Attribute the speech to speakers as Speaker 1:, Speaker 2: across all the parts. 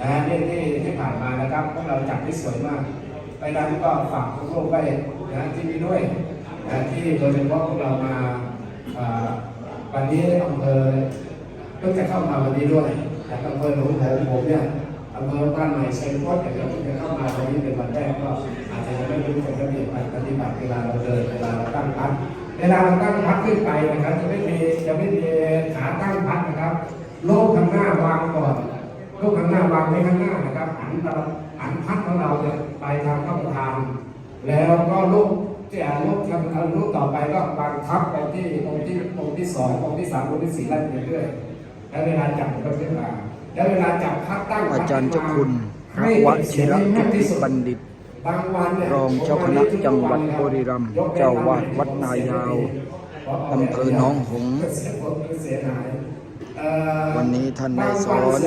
Speaker 1: นะฮะที่ที่ที่ผ่านมานะครับพวกเราจัดได้สวยมาก ไปนั้นก็ฝากทุกโลกไว้นะที่นี่ด้วยนะที่โดยเฉพาะพวกเรามาวันนี้อำเภอเพิ่งจะเข้ามาวันนี้ด้วยแต่อำเภอหลวงโขงผมเนี่ยอำเภอบ้านใหม่เซนโคตแต่เราเพิ่งจะเข้ามาวันนี้เป็นวันแรกก็อาจจะยังไม่รู้เป็นระเบียบการปฏิบัติเวลาเราเดินเวลาเราตั้งพักเวลาเราตั้งพักขึ้นไปนะครับจะไม่มีจะไม่มีขาตั้งพักนะครับโลกข้างหน้าวางก่อนางหน้าวางไว้ข้างหน้านะครับหันตะหันพัดของเราเนี่ยไปทางข้างทางแล้วก็ลูกที่อ่านลูกทำลูกต่อไปก็วางทับไปที่องค์ที่องค์ที่สององค์ที่สามองค์ที่สี่ไล่ไปเรื่อยๆแล้วเวลาจับมันก็ขึ้นมาแล้วเวลาจับพัดตั้ง
Speaker 2: อาจารย์เจ้าคุณพระวชิระกิติบัณฑิต
Speaker 1: บางวันเนี่ย
Speaker 2: รองเจ้าคณะจังหวัดบุรีรัมย์เจ้าวาดวัดนายาวอำเภอหนองหงส์ วันนี้ท่านได้สอน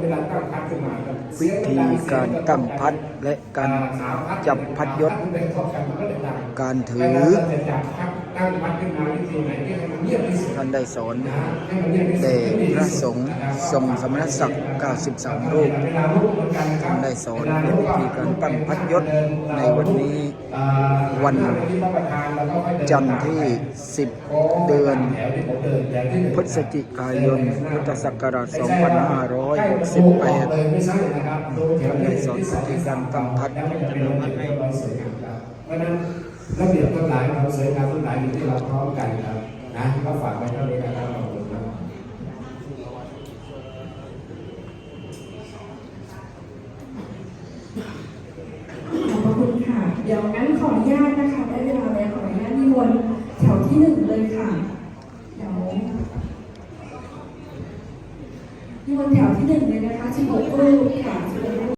Speaker 1: เวลาตั้งพัดขึ้นมาครับ
Speaker 2: วิธีการตั้งพัดและการจับพัดยศ การถือท่านได้สอนแด่พระสงฆ์ทรงสมณศักดิ์93รูปท่านได้สอนวิธีการตั้งพัดยศในวันนี้วันจันทร์ที่ 10 เดือน พฤศจิกายน พุทธศักราช 2568ได้สอนวิธีการตั้งพัด
Speaker 1: เพราะฉะนั้นระเบียบทั้งหลายความสวยงามทั้งหลายอยู่ที่เราพร้อมกันครับ นะก็ฝากไว้เท่านี้นะครับขอบคุณครับ
Speaker 3: ขอบพระคุณค่ะ เดี๋ยวงั้นขออนุญาตนะคะได้เวลาแล้วขออนุญาตนิมนต์แถวที่หนึ่งเลยค่ะเดี๋ยวนิมนต์แถวที่หนึ่งเลยนะคะ16รูปค่ะ